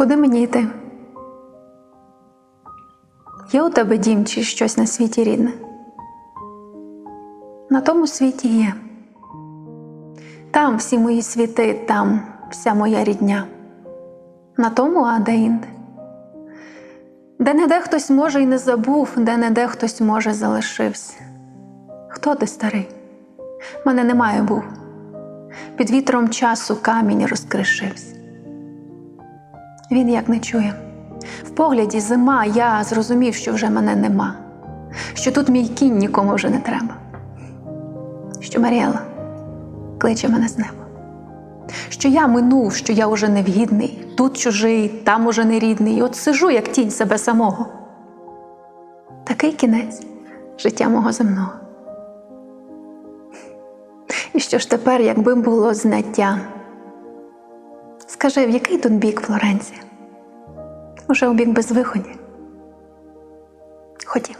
Куди мені йти? Є у тебе дім чи щось на світі рідне? На тому світі є. Там всі мої світи, там вся моя рідня. На тому, а де інде. Де не де хтось може і не забув, де не де хтось може залишився. Хто ти старий? Мене немає був. Під вітром часу камінь розкришився. Він як не чує. В погляді зима, я зрозумів, що вже мене нема, що тут мій кінь нікому вже не треба, що Маріела кличе мене з неба, що я минув, що я уже невгідний, тут чужий, там уже не рідний, і от сижу, як тінь себе самого. Такий кінець життя мого земного. І що ж тепер, якби було знаття? Скажи, в який тут бік Флоренція? Уже у бік безвиході. Ходім.